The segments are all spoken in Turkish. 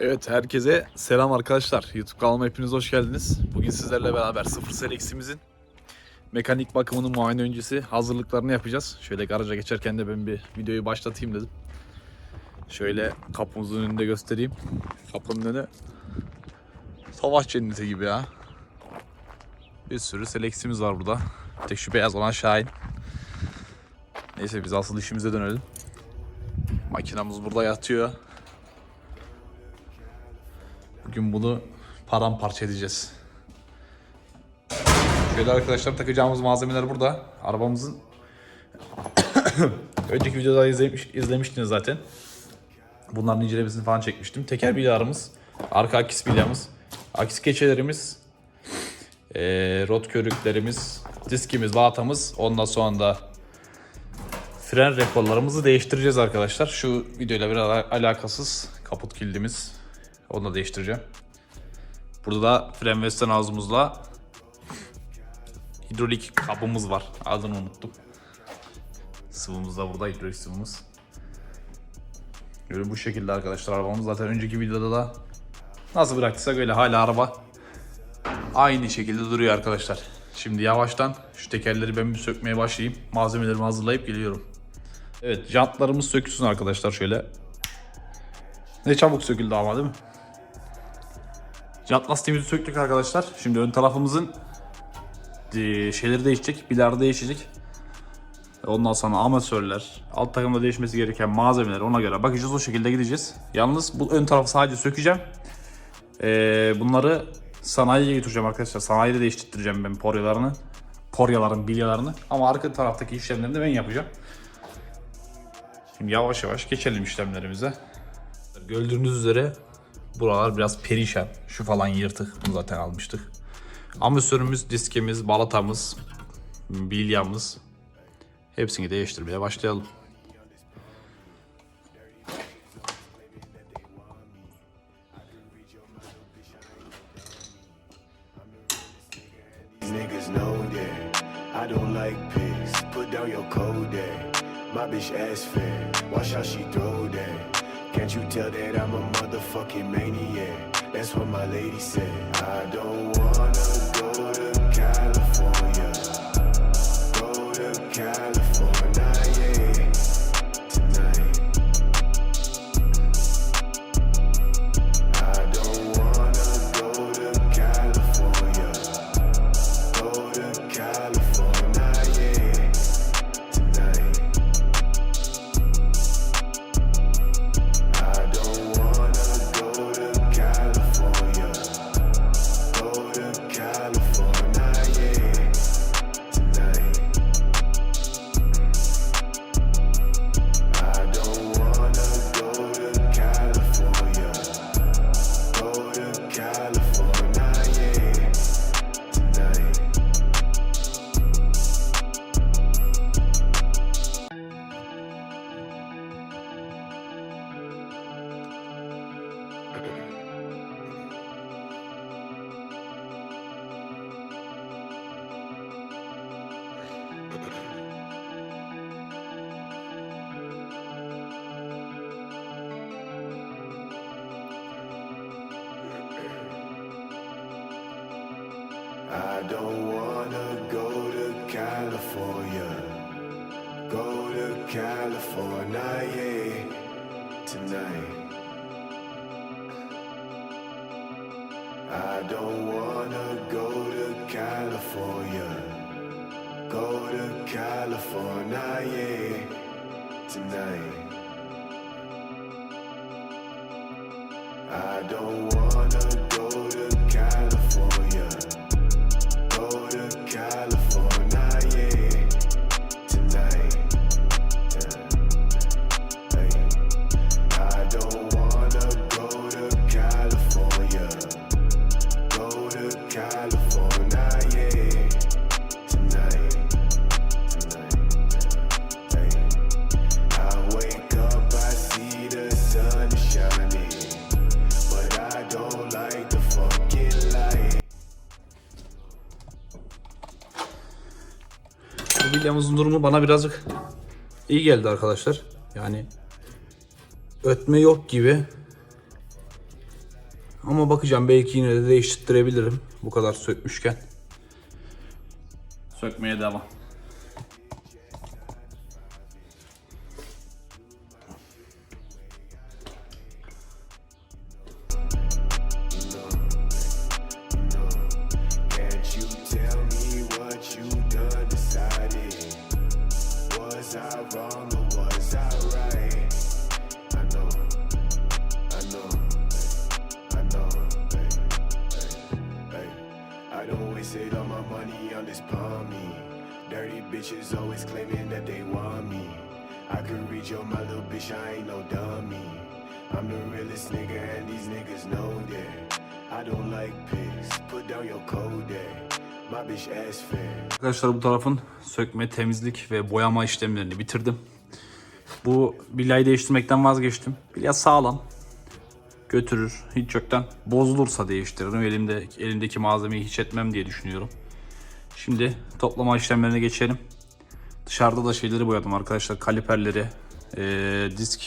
Evet herkese selam arkadaşlar. YouTube kanalıma hepiniz hoş geldiniz. Bugün sizlerle beraber sıfır Selex'imizin mekanik bakımının muayene öncesi hazırlıklarını yapacağız. Şöyle garaja geçerken de ben bir videoyu başlatayım dedim. Şöyle kapımızın önünde göstereyim. Kapının önü savaş cenneti gibi ya. Bir sürü Selex'imiz var burada. Tek şu beyaz olan Şahin. Neyse biz asıl işimize dönelim. Makinamız burada yatıyor. Bugün bunu paramparça edeceğiz. Şöyle arkadaşlar takacağımız malzemeler burada. Arabamızın önceki videoda izlemiş, izlemiştiniz zaten. Bunların incelemesini falan çekmiştim. Teker bilyarımız, arka akis bilyamız, akis keçelerimiz, eee rot körüklerimiz, diskimiz, latamız. Ondan sonra da fren rekorlarımızı değiştireceğiz arkadaşlar. Şu videoyla biraz ala- alakasız kaput kilidimiz. Onu da değiştireceğim. Burada da fren ve sten ağzımızla hidrolik kabımız var. Adını unuttum. Sıvımız da burada hidrolik sıvımız. Böyle bu şekilde arkadaşlar arabamız zaten önceki videoda da nasıl bıraktıysak öyle hala araba aynı şekilde duruyor arkadaşlar. Şimdi yavaştan şu tekerleri ben bir sökmeye başlayayım. Malzemelerimi hazırlayıp geliyorum. Evet jantlarımız sökülsün arkadaşlar şöyle. Ne çabuk söküldü ama değil mi? Jant lastiğimizi söktük arkadaşlar. Şimdi ön tarafımızın eee, şeyleri değişecek. Bilar değişecek. Ondan sonra amatörler, alt takımda değişmesi gereken malzemeler ona göre bakacağız o şekilde gideceğiz. Yalnız bu ön tarafı sadece sökeceğim. Eee, bunları sanayiye götüreceğim arkadaşlar. Sanayide değiştireceğim ben poryalarını. Poryaların bilyalarını. Ama arka taraftaki işlemleri de ben yapacağım. Şimdi yavaş yavaş geçelim işlemlerimize. Gördüğünüz üzere buralar biraz perişan. Şu falan yırtık. Bunu zaten almıştık. Amortisörümüz, diskimiz, balatamız, bilyamız. Hepsini değiştirmeye başlayalım. My bitch ass fat. Watch how she throw. You tell that I'm a motherfucking maniac? That's what my lady said. I don't wanna go to California. I don't wanna go to California. Go to California, yeah, tonight. I don't wanna go to California. Go to California, yeah, tonight. I don't Bu bilyamızın durumu bana birazcık iyi geldi arkadaşlar. Yani ötme yok gibi. Ama bakacağım belki yine de değiştirebilirim. Bu kadar sökmüşken. Sökmeye devam. Dirty bitches always claiming that they want me. I could read your my little bitch, I ain't no dummy. I'm the realest nigga and these niggas know that. I don't like pigs, put down your there. My bitch ass fair. Arkadaşlar bu tarafın sökme, temizlik ve boyama işlemlerini bitirdim. Bu bilyayı değiştirmekten vazgeçtim. Bilya sağlam. Götürür. Hiç yoktan bozulursa değiştiririm. Elimde elimdeki malzemeyi hiç etmem diye düşünüyorum. Şimdi toplama işlemlerine geçelim. Dışarıda da şeyleri boyadım arkadaşlar. Kaliperleri, eee, disk,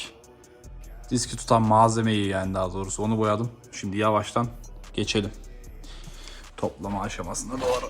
diski tutan malzemeyi yani daha doğrusu onu boyadım. Şimdi yavaştan geçelim. Toplama aşamasına doğru.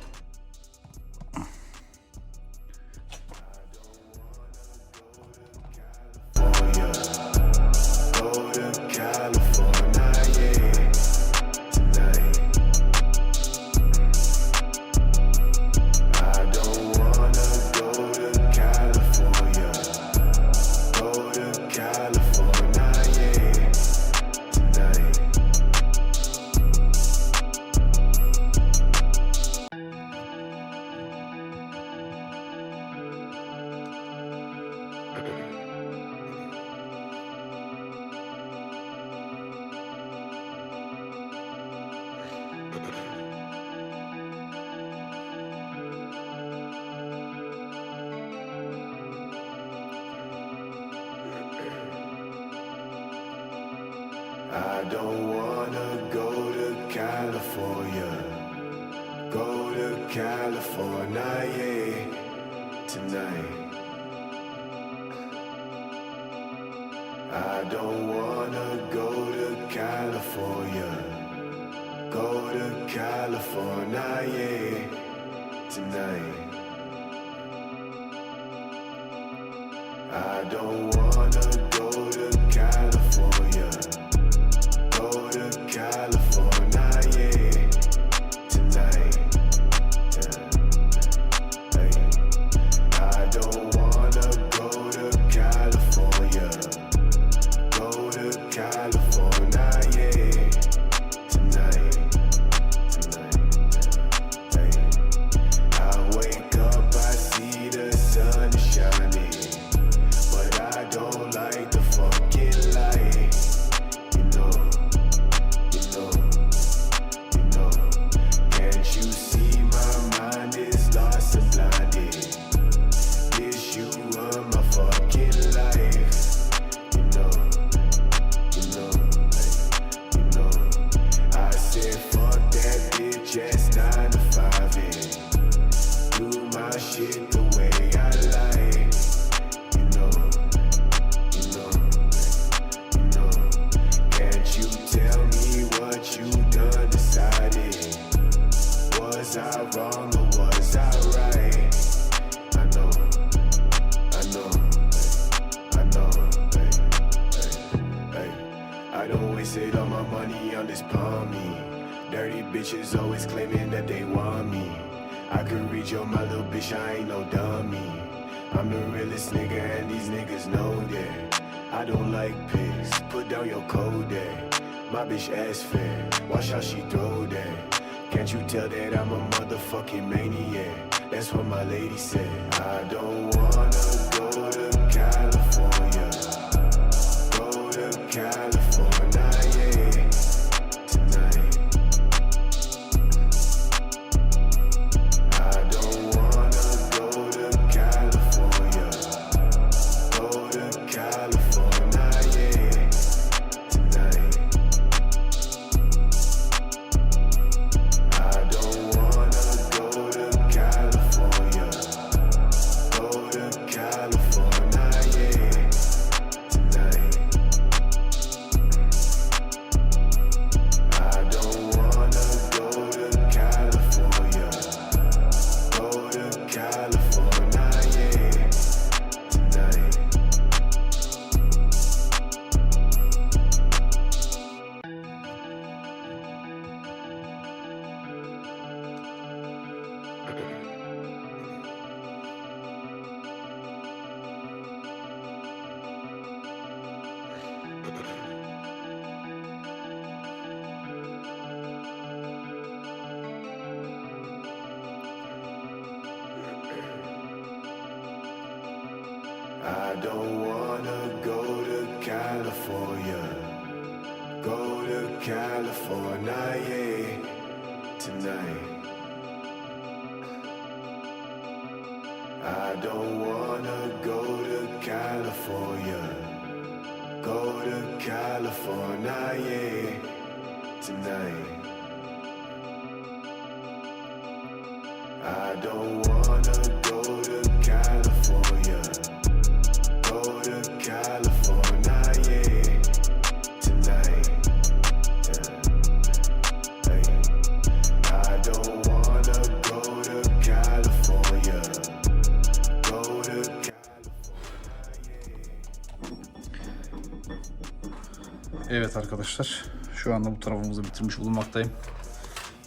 I don't wanna go to California. Go to California, yeah, tonight. Don't wanna go to California. Go to California, yeah, tonight. I don't wanna tell that I'm a motherfucking maniac? That's what my lady said. I don't wanna don't wanna go to California. Go to California yeah, tonight. I don't wanna go to California. Go to California yeah, tonight. I don't Evet arkadaşlar. Şu anda bu tarafımızı bitirmiş bulunmaktayım.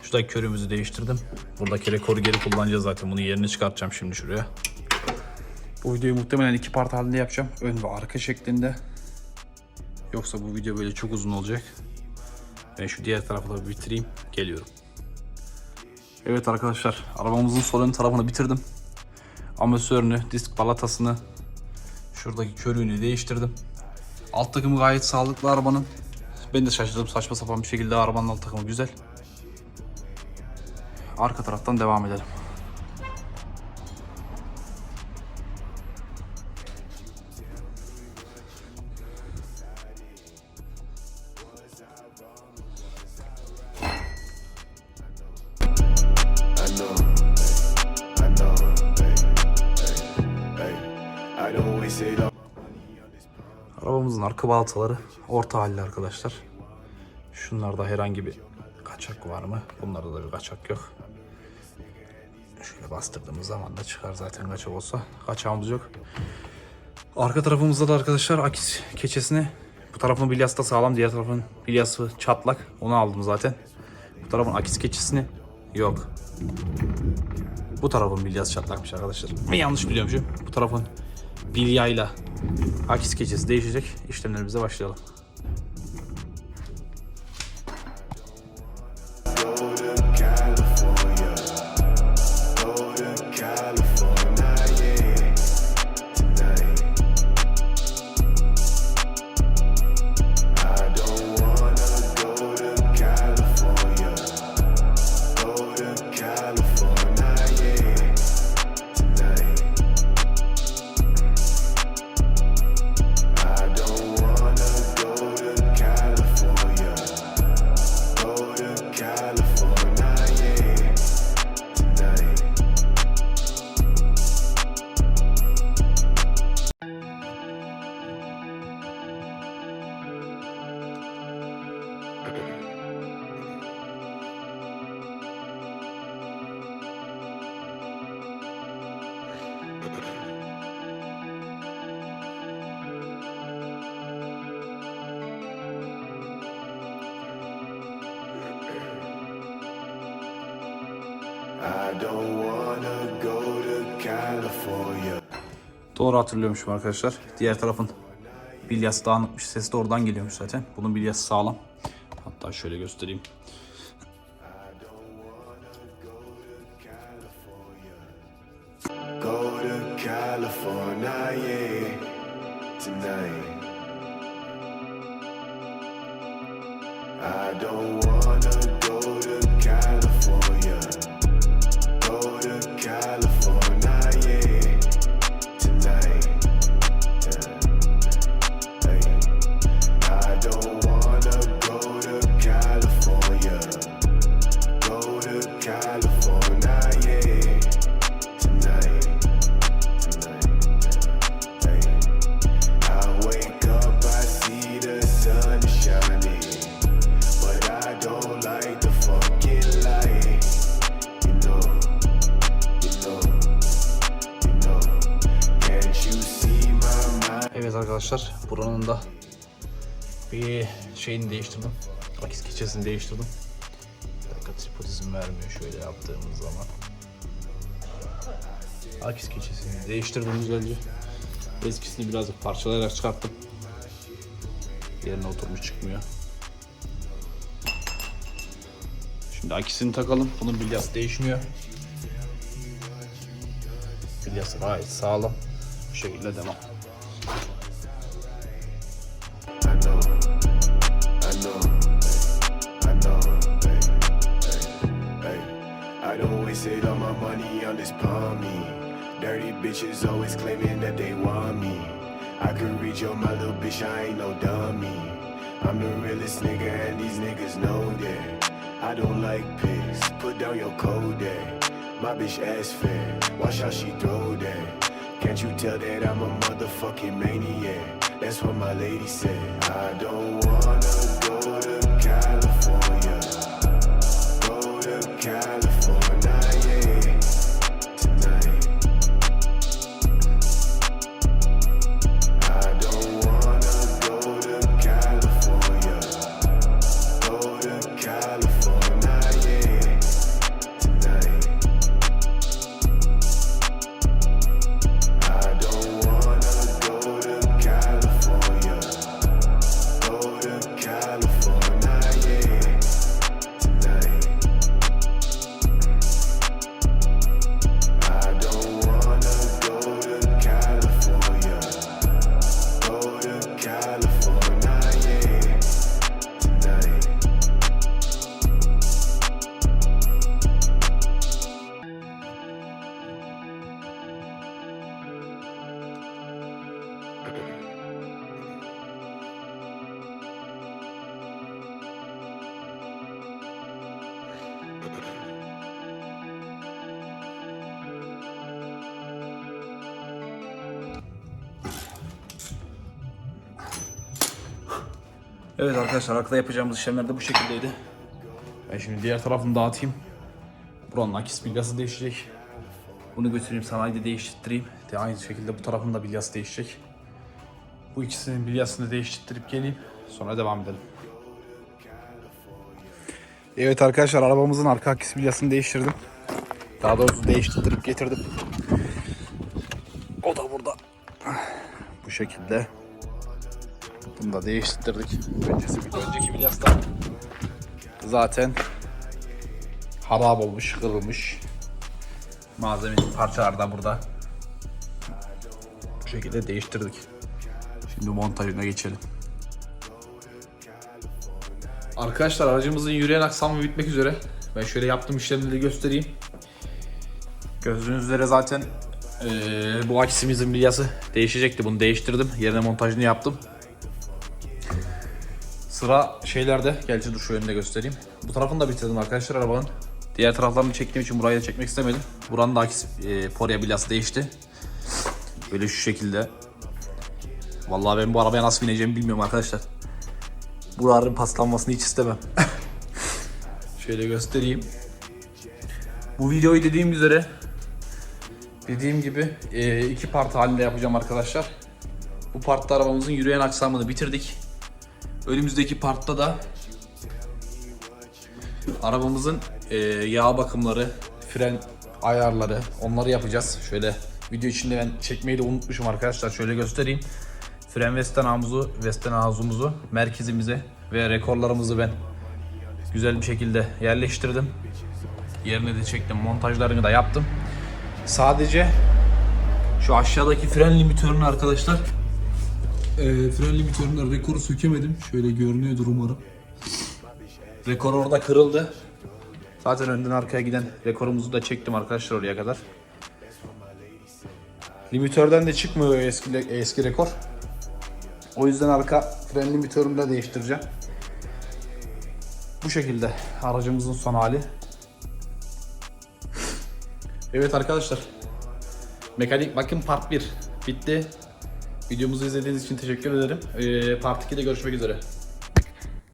Şuradaki körümüzü değiştirdim. Buradaki rekoru geri kullanacağız zaten. Bunu yerine çıkartacağım şimdi şuraya. Bu videoyu muhtemelen iki part halinde yapacağım. Ön ve arka şeklinde. Yoksa bu video böyle çok uzun olacak. Ben şu diğer tarafı da bitireyim. Geliyorum. Evet arkadaşlar. Arabamızın sol ön tarafını bitirdim. Amortisörünü, disk balatasını, şuradaki körüğünü değiştirdim. Alt takımı gayet sağlıklı arabanın. Ben de şaşırdım saçma sapan bir şekilde arabanın alt takımı güzel. Arka taraftan devam edelim. Balataları orta halli arkadaşlar. Şunlarda herhangi bir kaçak var mı? Bunlarda da bir kaçak yok. Şöyle bastırdığımız zaman da çıkar zaten kaçak olsa. Kaçağımız yok. Arka tarafımızda da arkadaşlar akis keçesini bu tarafın bilyası da sağlam diğer tarafın bilyası çatlak. Onu aldım zaten. Bu tarafın akis keçesini yok. Bu tarafın bilyası çatlakmış arkadaşlar. Ben yanlış biliyormuşum. Bu tarafın bilyayla akis keçesi değişecek. İşlemlerimize başlayalım. Doğru hatırlıyormuşum arkadaşlar. Diğer tarafın bilyası dağınıkmış. Ses de oradan geliyormuş zaten. Bunun bilyası sağlam. Hatta şöyle göstereyim. Go to California, yeah, tonight. I don't wanna arkadaşlar buranın da bir şeyini değiştirdim. Akis keçesini değiştirdim. Dakika tripod izin vermiyor şöyle yaptığımız zaman. Akis keçesini değiştirdim güzelce. Eskisini birazcık parçalayarak çıkarttım. Yerine oturmuş çıkmıyor. Şimdi akisini takalım. Bunun bilyası değişmiyor. Bilyası gayet sağlam. Bu şekilde devam. Wasted all my money on this palmy. Dirty bitches always claiming that they want me. I could reach your my little bitch, I ain't no dummy. I'm the realest nigga, and these niggas know that. I don't like pigs, put down your code there. My bitch ass fat, watch how she throw that. Can't you tell that I'm a motherfucking maniac? That's what my lady said. I don't wanna Evet arkadaşlar arkada yapacağımız işlemler de bu şekildeydi. Ben şimdi diğer tarafını dağıtayım. Buranın akis bilyası değişecek. Bunu götüreyim sanayide değiştireyim. De aynı şekilde bu tarafın da bilyası değişecek. Bu ikisinin bilyasını değiştirip geleyim. Sonra devam edelim. Evet arkadaşlar arabamızın arka akis bilyasını değiştirdim. Daha doğrusu değiştirip getirdim. O da burada. Bu şekilde. Bunu da değiştirdik. Öncesi bir önceki bilyaslar zaten harap olmuş, kırılmış. Malzeme parçalar da burada. Bu şekilde değiştirdik. Şimdi montajına geçelim. Arkadaşlar aracımızın yürüyen aksamı bitmek üzere. Ben şöyle yaptığım işlemleri göstereyim. Gördüğünüz üzere zaten eee, bu aksimizin bilyası değişecekti. Bunu değiştirdim. Yerine montajını yaptım. Sıra şeylerde. Gerçi dur şu önünde göstereyim. Bu tarafını da bitirdim arkadaşlar arabanın. Diğer taraflarını çektiğim için burayı da çekmek istemedim. Buranın da e, porya bilyası değişti. Böyle şu şekilde. Vallahi ben bu arabaya nasıl bineceğimi bilmiyorum arkadaşlar. Buraların paslanmasını hiç istemem. Şöyle göstereyim. Bu videoyu dediğim üzere dediğim gibi e, iki part halinde yapacağım arkadaşlar. Bu partta arabamızın yürüyen aksamını bitirdik. Önümüzdeki partta da arabamızın e, yağ bakımları, fren ayarları onları yapacağız. Şöyle video içinde ben çekmeyi de unutmuşum arkadaşlar. Şöyle göstereyim. Fren vestanamızı, vestanazumuzu merkezimize ve rekorlarımızı ben güzel bir şekilde yerleştirdim. Yerine de çektim. Montajlarını da yaptım. Sadece şu aşağıdaki fren limitörünü arkadaşlar e, fren limitöründe rekoru sökemedim. Şöyle görünüyordur umarım. Rekor orada kırıldı. Zaten önden arkaya giden rekorumuzu da çektim arkadaşlar oraya kadar. Limitörden de çıkmıyor eski, eski rekor. O yüzden arka fren limitörünü de değiştireceğim. Bu şekilde aracımızın son hali. Evet arkadaşlar. Mekanik bakım part 1 bitti. Videomuzu izlediğiniz için teşekkür ederim. Ee, part 2'de görüşmek üzere.